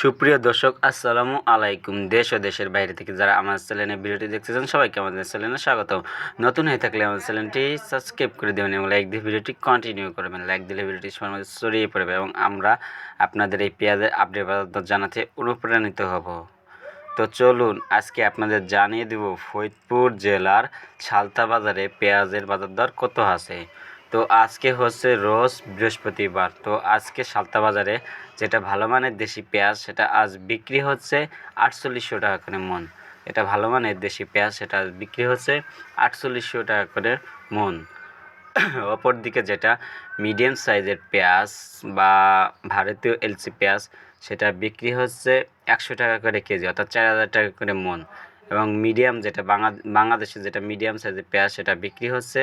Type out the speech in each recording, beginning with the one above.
সুপ্রিয় দর্শক, আসসালামু আলাইকুম। দেশ ও দেশের বাইরে থেকে যারা আমার চ্যানেলে ভিডিওটি দেখতেছেন, সবাইকে আমাদের চ্যানেলে স্বাগত নতুন হয়ে থাকলে আমাদের চ্যানেলটি সাবস্ক্রাইব করে দেবেন এবং লাইক দিয়ে ভিডিওটি কন্টিনিউ করবেন। লাইক দিলে ভিডিওটি সবার মধ্যে ছড়িয়ে পড়বে এবং আমরা আপনাদের এই পেঁয়াজের আপডেট বাজার জানাতে অনুপ্রাণিত হব। তো চলুন, আজকে আপনাদের জানিয়ে দেব ফরিদপুর জেলার সালতা বাজারে পেঁয়াজের বাজার দর কত আছে। তো আজকে হচ্ছে রোজ বৃহস্পতিবার। তো আজকে সালতা বাজারে যেটা ভালো মানের দেশি পেঁয়াজ, সেটা আজ বিক্রি হচ্ছে আটচল্লিশশো টাকা করে মন। এটা ভালো মানের দেশি পেঁয়াজ, সেটা আজ বিক্রি হচ্ছে আটচল্লিশশো টাকা করে মন। অপর দিকে যেটা মিডিয়াম সাইজের পেঁয়াজ বা ভারতীয় এলসি পেঁয়াজ, সেটা বিক্রি হচ্ছে একশো টাকা করে কেজি, অর্থাৎ চার হাজার টাকা করে মন। এবং মিডিয়াম যেটা বাংলা, বাংলাদেশে যেটা মিডিয়াম সাইজের পেঁয়াজ সেটা বিক্রি হচ্ছে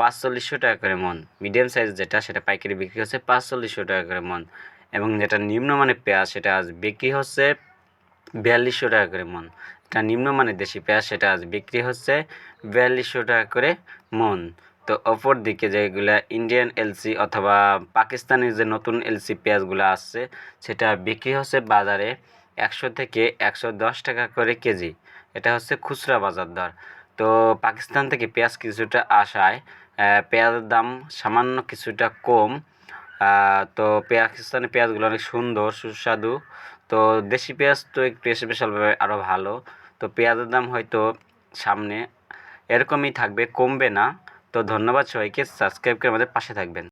পাঁচচল্লিশশো টাকা করে মন। মিডিয়াম সাইজ যেটা সেটা পাইকারি বিক্রি হচ্ছে পাঁচচল্লিশশো টাকা করে মন। এবং যেটা নিম্নমানের পেঁয়াজ সেটা আজ বিক্রি হচ্ছে বিয়াল্লিশশো টাকা করে মন। এটা নিম্নমানের দেশি পেঁয়াজ সেটা আজ বিক্রি হচ্ছে বিয়াল্লিশশো টাকা করে মন। তো অপর দিকে যেগুলা ইন্ডিয়ান এলসি অথবা পাকিস্তানের যে নতুন এলসি পেঁয়াজগুলো আসছে, সেটা বিক্রি হচ্ছে বাজারে একশো থেকে একশো দশ টাকা করে কেজি। এটা হচ্ছে খুচরা বাজার দর। তো পাকিস্তান থেকে পেঁয়াজ কিছুটা আসায় পেঁয়াজের দাম সামান্য কিছুটা কম। তো পাকিস্তানি পেঁয়াজগুলো অনেক সুন্দর, সুস্বাদু। তো দেশি পেঁয়াজ তো একটু স্পেশালভাবে আরও ভালো। তো পেঁয়াজের দাম হয়তো সামনে এরকমই থাকবে, কমবে না। তো ধন্যবাদ সবাইকে, সাবস্ক্রাইব করে আমাদের পাশে থাকবেন।